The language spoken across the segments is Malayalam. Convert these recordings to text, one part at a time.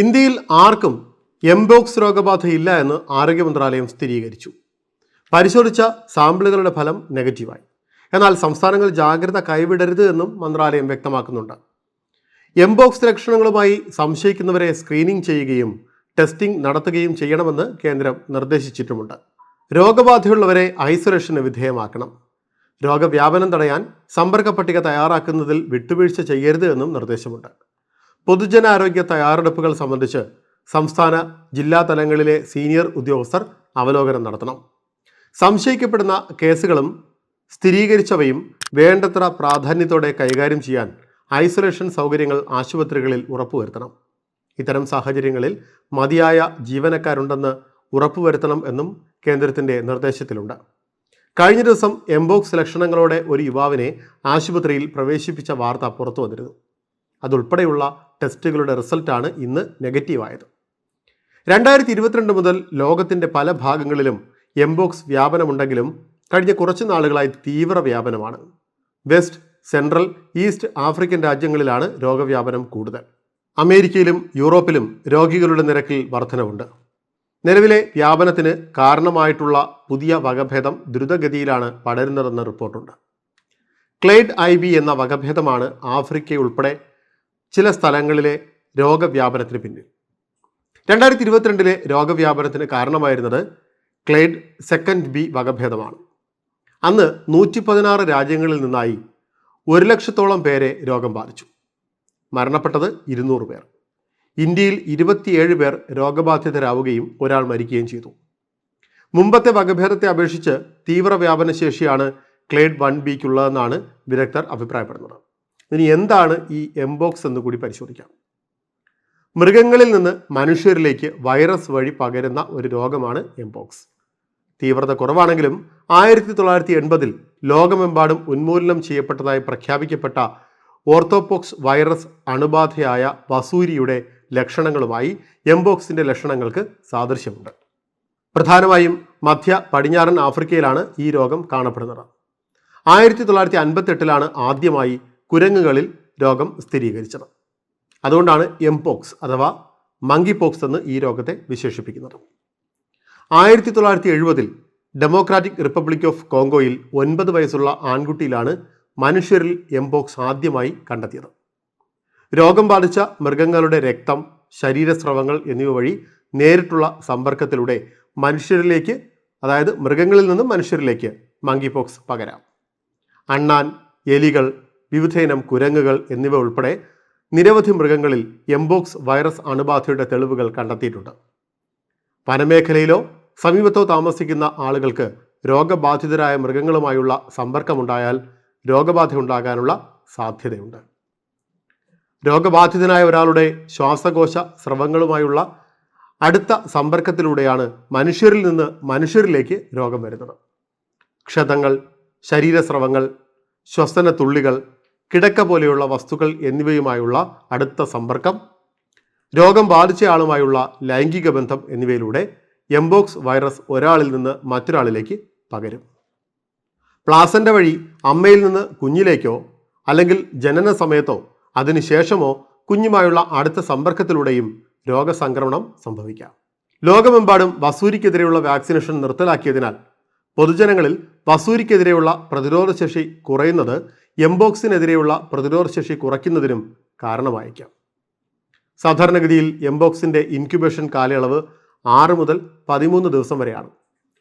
ഇന്ത്യയിൽ ആർക്കും എംബോക്സ് രോഗബാധ ഇല്ല എന്ന് ആരോഗ്യ മന്ത്രാലയം സ്ഥിരീകരിച്ചു. പരിശോധിച്ച സാമ്പിളുകളുടെ ഫലം നെഗറ്റീവായി. എന്നാൽ സംസ്ഥാനങ്ങൾ ജാഗ്രത കൈവിടരുത് എന്നും മന്ത്രാലയം വ്യക്തമാക്കുന്നുണ്ട്. എംബോക്സ് ലക്ഷണങ്ങളുമായി സംശയിക്കുന്നവരെ സ്ക്രീനിംഗ് ചെയ്യുകയും ടെസ്റ്റിംഗ് നടത്തുകയും ചെയ്യണമെന്ന് കേന്ദ്രം നിർദ്ദേശിച്ചിട്ടുമുണ്ട്. രോഗബാധയുള്ളവരെ ഐസൊലേഷന് വിധേയമാക്കണം. രോഗവ്യാപനം തടയാൻ സമ്പർക്ക പട്ടിക തയ്യാറാക്കുന്നതിൽ വിട്ടുവീഴ്ച ചെയ്യരുത് എന്നും നിർദ്ദേശമുണ്ട്. പൊതുജനാരോഗ്യ തയ്യാറെടുപ്പുകൾ സംബന്ധിച്ച് സംസ്ഥാന ജില്ലാ തലങ്ങളിലെ സീനിയർ ഉദ്യോഗസ്ഥർ അവലോകനം നടത്തണം. സംശയിക്കപ്പെടുന്ന കേസുകളും സ്ഥിരീകരിച്ചവയും വേണ്ടത്ര പ്രാധാന്യത്തോടെ കൈകാര്യം ചെയ്യാൻ ഐസൊലേഷൻ സൗകര്യങ്ങൾ ആശുപത്രികളിൽ ഉറപ്പുവരുത്തണം. ഇത്തരം സാഹചര്യങ്ങളിൽ മതിയായ ജീവനക്കാരുണ്ടെന്ന് ഉറപ്പുവരുത്തണം എന്നും കേന്ദ്രത്തിന്റെ നിർദ്ദേശത്തിലുണ്ട്. കഴിഞ്ഞ ദിവസം എംബോക്സ് ലക്ഷണങ്ങളോടെ ഒരു യുവാവിനെ ആശുപത്രിയിൽ പ്രവേശിപ്പിച്ച വാർത്ത പുറത്തു വന്നിരുന്നു അതുൾപ്പെടെയുള്ള ടെസ്റ്റുകളുടെ റിസൾട്ടാണ് ഇന്ന് നെഗറ്റീവായത്. രണ്ടായിരത്തി ഇരുപത്തിരണ്ട് മുതൽ ലോകത്തിന്റെ പല ഭാഗങ്ങളിലും എംബോക്സ് വ്യാപനമുണ്ടെങ്കിലും കഴിഞ്ഞ കുറച്ച് നാളുകളായി തീവ്ര വ്യാപനമാണ്. വെസ്റ്റ് സെൻട്രൽ ഈസ്റ്റ് ആഫ്രിക്കൻ രാജ്യങ്ങളിലാണ് രോഗവ്യാപനം കൂടുതൽ. അമേരിക്കയിലും യൂറോപ്പിലും രോഗികളുടെ നിരക്കിൽ വർധനവുണ്ട്. നിലവിലെ വ്യാപനത്തിന് കാരണമായിട്ടുള്ള പുതിയ വകഭേദം ദ്രുതഗതിയിലാണ് പടരുന്നതെന്ന് റിപ്പോർട്ടുണ്ട്. ക്ലെയ്ഡ് ഐ ബി എന്ന വകഭേദമാണ് ആഫ്രിക്കയുൾപ്പെടെ ചില സ്ഥലങ്ങളിലെ രോഗവ്യാപനത്തിന് പിന്നിൽ. രണ്ടായിരത്തി ഇരുപത്തിരണ്ടിലെ രോഗവ്യാപനത്തിന് കാരണമായിരുന്നത് ക്ലെയ്ഡ് സെക്കൻഡ് ബി വകഭേദമാണ്. അന്ന് നൂറ്റി പതിനാറ് രാജ്യങ്ങളിൽ നിന്നായി ഒരു ലക്ഷത്തോളം പേരെ രോഗം ബാധിച്ചു. മരണപ്പെട്ടത് ഇരുന്നൂറ് പേർ. ഇന്ത്യയിൽ ഇരുപത്തിയേഴ് പേർ രോഗബാധിതരാവുകയും ഒരാൾ മരിക്കുകയും ചെയ്തു. മുമ്പത്തെ വകഭേദത്തെ അപേക്ഷിച്ച് തീവ്രവ്യാപനശേഷിയാണ് ക്ലേഡ് വൺ ബിക്കുള്ളതെന്നാണ് വിദഗ്ധർ അഭിപ്രായപ്പെടുന്നത്. ഇനി എന്താണ് ഈ എംബോക്സ് എന്ന് കൂടി പരിശോധിക്കാം. മൃഗങ്ങളിൽ നിന്ന് മനുഷ്യരിലേക്ക് വൈറസ് വഴി പകരുന്ന ഒരു രോഗമാണ് എംബോക്സ് തീവ്രത കുറവാണെങ്കിലും ആയിരത്തി തൊള്ളായിരത്തി എൺപതിൽ ലോകമെമ്പാടും ഉന്മൂലനം ചെയ്യപ്പെട്ടതായി പ്രഖ്യാപിക്കപ്പെട്ട ഓർത്തോപോക്സ് വൈറസ് അണുബാധയായ വസൂരിയുടെ ലക്ഷണങ്ങളുമായി എംബോക്സിന്റെ ലക്ഷണങ്ങൾക്ക് സാദൃശ്യമുണ്ട്. പ്രധാനമായും മധ്യ പടിഞ്ഞാറൻ ആഫ്രിക്കയിലാണ് ഈ രോഗം കാണപ്പെടുന്നത്. ആയിരത്തി തൊള്ളായിരത്തി അൻപത്തെട്ടിലാണ് ആദ്യമായി കുരങ്ങുകളിൽ രോഗം സ്ഥിരീകരിച്ചത്. അതുകൊണ്ടാണ് എംപോക്സ് അഥവാ മങ്കി പോക്സ് എന്ന് ഈ രോഗത്തെ വിശേഷിപ്പിക്കുന്നത്. ആയിരത്തി തൊള്ളായിരത്തി എഴുപതിൽ ഡെമോക്രാറ്റിക് റിപ്പബ്ലിക് ഓഫ് കോങ്കോയിൽ ഒൻപത് വയസ്സുള്ള ആൺകുട്ടിയിലാണ് മനുഷ്യരിൽ എംപോക്സ് ആദ്യമായി കണ്ടെത്തിയത്. രോഗം ബാധിച്ച മൃഗങ്ങളുടെ രക്തം ശരീരസ്രവങ്ങൾ എന്നിവ വഴി നേരിട്ടുള്ള സമ്പർക്കത്തിലൂടെ മനുഷ്യരിലേക്ക് അതായത് മൃഗങ്ങളിൽ നിന്നും മനുഷ്യരിലേക്ക് മങ്കി പോക്സ് പകരാം. അണ്ണാൻ എലികൾ വിവിധയിനം കുരങ്ങുകൾ എന്നിവ ഉൾപ്പെടെ നിരവധി മൃഗങ്ങളിൽ എംബോക്സ് വൈറസ് അണുബാധയുടെ തെളിവുകൾ കണ്ടെത്തിയിട്ടുണ്ട്. വനമേഖലയിലോ സമീപത്തോ താമസിക്കുന്ന ആളുകൾക്ക് രോഗബാധിതരായ മൃഗങ്ങളുമായുള്ള സമ്പർക്കമുണ്ടായാൽ രോഗബാധ ഉണ്ടാകാനുള്ള സാധ്യതയുണ്ട്. രോഗബാധിതനായ ഒരാളുടെ ശ്വാസകോശ സ്രവങ്ങളുമായുള്ള അടുത്ത സമ്പർക്കത്തിലൂടെയാണ് മനുഷ്യരിൽ നിന്ന് മനുഷ്യരിലേക്ക് രോഗം വരുന്നത്. ക്ഷതങ്ങൾ ശരീരസ്രവങ്ങൾ ശ്വസന തുള്ളികൾ കിടക്ക പോലെയുള്ള വസ്തുക്കൾ എന്നിവയുമായുള്ള അടുത്ത സമ്പർക്കം രോഗം ബാധിച്ചയാളുമായുള്ള ലൈംഗിക ബന്ധം എന്നിവയിലൂടെ എംബോക്സ് വൈറസ് ഒരാളിൽ നിന്ന് മറ്റൊരാളിലേക്ക് പകരും. പ്ലാസന്റെ വഴി അമ്മയിൽ നിന്ന് കുഞ്ഞിലേക്കോ അല്ലെങ്കിൽ ജനന സമയത്തോ അതിനുശേഷമോ കുഞ്ഞുമായുള്ള അടുത്ത സമ്പർക്കത്തിലൂടെയും രോഗസംക്രമണം സംഭവിക്കാം. ലോകമെമ്പാടും വസൂരിക്കെതിരെയുള്ള വാക്സിനേഷൻ നിർത്തലാക്കിയതിനാൽ പൊതുജനങ്ങളിൽ വസൂരിക്കെതിരെയുള്ള പ്രതിരോധശേഷി കുറയുന്നത് എംബോക്സിനെതിരെയുള്ള പ്രതിരോധ ശേഷി കുറയ്ക്കുന്നതിനും കാരണമായേക്കാം. സാധാരണഗതിയിൽ എംബോക്സിന്റെ ഇൻക്യുബേഷൻ കാലയളവ് ആറ് മുതൽ പതിമൂന്ന് ദിവസം വരെയാണ്.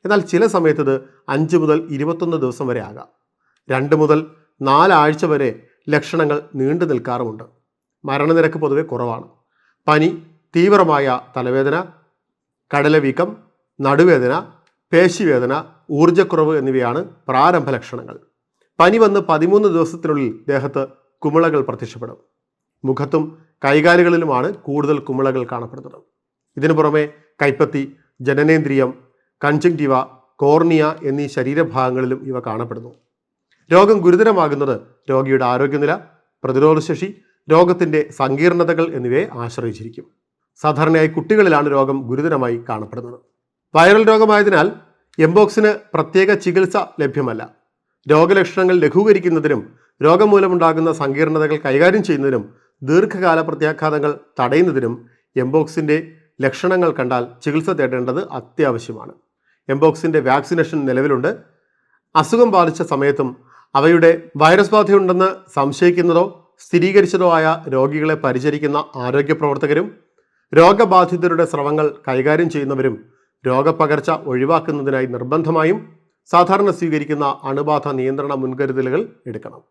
എന്നാൽ ചില സമയത്തത് അഞ്ച് മുതൽ ഇരുപത്തൊന്ന് ദിവസം വരെ ആകാം. രണ്ട് മുതൽ നാലാഴ്ച വരെ ലക്ഷണങ്ങൾ നീണ്ടു നിൽക്കാറുമുണ്ട്. മരണനിരക്ക് പൊതുവെ കുറവാണ്. പനി തീവ്രമായ തലവേദന കടലവീക്കം നടുവേദന പേശിവേദന ഊർജക്കുറവ് എന്നിവയാണ് പ്രാരംഭ ലക്ഷണങ്ങൾ. പനി വന്ന് പതിമൂന്ന് ദിവസത്തിനുള്ളിൽ ദേഹത്ത് കുമിളകൾ പ്രത്യക്ഷപ്പെടും. മുഖത്തും കൈകാലുകളിലുമാണ് കൂടുതൽ കുമിളകൾ കാണപ്പെടുന്നത്. ഇതിനു പുറമെ കൈപ്പത്തി ജനനേന്ദ്രിയം കൺജങ്ക്റ്റീവ കോർണിയ എന്നീ ശരീരഭാഗങ്ങളിലും ഇവ കാണപ്പെടുന്നു. രോഗം ഗുരുതരമാകുന്നത് രോഗിയുടെ ആരോഗ്യനില പ്രതിരോധശേഷി രോഗത്തിന്റെ സങ്കീർണതകൾ എന്നിവയെ ആശ്രയിച്ചിരിക്കും. സാധാരണയായി കുട്ടികളിലാണ് രോഗം ഗുരുതരമായി കാണപ്പെടുന്നത്. വൈറൽ രോഗമായതിനാൽ എംബോക്സിന് പ്രത്യേക ചികിത്സ ലഭ്യമല്ല. രോഗലക്ഷണങ്ങൾ ലഘൂകരിക്കുന്നതിനും രോഗം മൂലമുണ്ടാകുന്ന സങ്കീർണതകൾ കൈകാര്യം ചെയ്യുന്നതിനും ദീർഘകാല പ്രത്യാഘാതങ്ങൾ തടയുന്നതിനും എംബോക്സിന്റെ ലക്ഷണങ്ങൾ കണ്ടാൽ ചികിത്സ തേടേണ്ടത് അത്യാവശ്യമാണ്. എംബോക്സിന്റെ വാക്സിനേഷൻ നിലവിലുണ്ട്. അസുഖം ബാധിച്ച സമയത്തും അവയുടെ വൈറസ് ബാധയുണ്ടെന്ന് സംശയിക്കുന്നതോ സ്ഥിരീകരിച്ചതോ ആയ രോഗികളെ പരിചരിക്കുന്ന ആരോഗ്യ പ്രവർത്തകരും രോഗബാധിതരുടെ സ്രവങ്ങൾ കൈകാര്യം ചെയ്യുന്നവരും രോഗപകർച്ച ഒഴിവാക്കുന്നതിനായി നിർബന്ധമായും സാധാരണ സ്വീകരിക്കുന്ന അണുബാധ നിയന്ത്രണ മുൻകരുതലുകൾ എടുക്കണം.